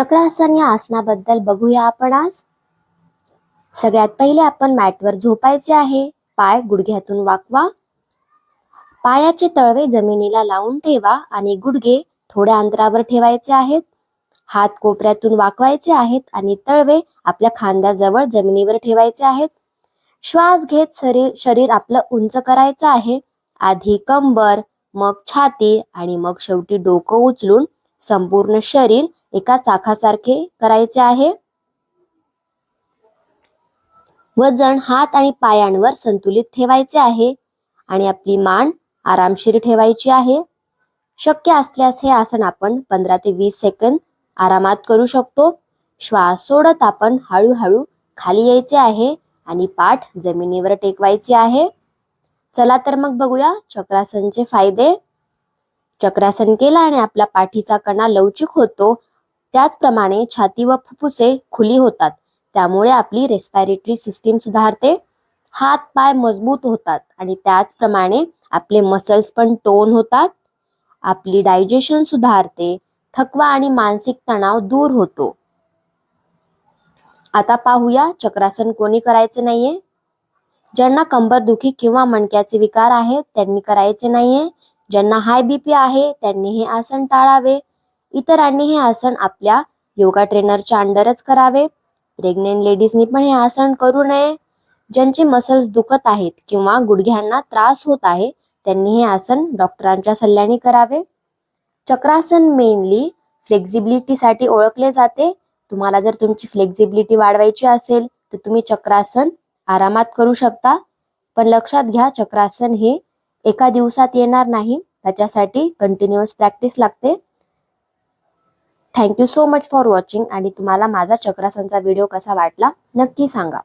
चक्रासन या आसनाबद्दल बघूया आपण आज. सगळ्यात पहिले आपण मॅटवर झोपायचे आहे. पाय गुडघ्यातून वाकवा. पायाचे तळवे जमिनीला लावून ठेवा आणि गुडघे थोड्या अंतरावर ठेवायचे आहेत. हात कोपऱ्यातून वाकवायचे आहेत आणि तळवे आपल्या खांद्याजवळ जमिनीवर ठेवायचे आहेत. श्वास घेत शरीर शरीर आपलं उंच करायचं आहे. आधी कंबर मग छाती आणि मग शेवटी डोकं उचलून संपूर्ण शरीर एका चाकासारखे करायचे आहे. वजन हात आणि पायांवर संतुलित ठेवायचे आहे आणि आपली मान आरामशीर ठेवायची आहे. शक्य असल्यास हे आसन आपण पंधरा ते वीस सेकंद आरामात करू शकतो. श्वास सोडत आपण हळूहळू खाली यायचे आहे आणि पाठ जमिनीवर टेकवायची आहे. चला तर मग बघूया चक्रासनचे फायदे. चक्रासन केला आणि आपला पाठीचा कणा लवचिक होतो त्याचप्रमाणे छाती व फुफ्फुसे खुली होतात. त्यामुळे आपली रेस्पायरेटरी सिस्टीम सुधारते. हात पाय मजबूत होतात आणि त्याचप्रमाणे आपले मसल्स पण टोन होतात. आपली डायजेशन सुधारते. थकवा आणि मानसिक तणाव दूर होतो. आता पाहूया चक्रासन कोणी करायचे नाहीये. ज्यांना कंबरदुखी किंवा मणक्याचे विकार आहेत त्यांनी करायचे नाहीये. ज्यांना हाय बीपी आहे त्यांनी हे आसन टाळावे. इतरांनी हे आसन आपल्या योगा ट्रेनरच्या अंडरच करावे. प्रेग्नेंट लेडीजनी पण हे आसन करू नये. ज्यांचे मसल्स दुखत आहेत किंवा गुडघ्यांना त्रास होत आहे त्यांनी हे आसन डॉक्टरांच्या सल्ल्याने करावे. चक्रासन मेनली फ्लेक्झिबिलिटीसाठी ओळखले जाते. तुम्हाला जर तुमची फ्लेक्झिबिलिटी वाढवायची असेल तर तुम्ही चक्रासन आरामात करू शकता. पण लक्षात घ्या चक्रासन हे एका दिवसात येणार नाही. त्याच्यासाठी कंटिन्युअस प्रॅक्टिस लागते. Thank you so much for watching आणि तुम्हाला माझा चक्रासनचा व्हिडिओ कसा वाटला नक्की सांगा.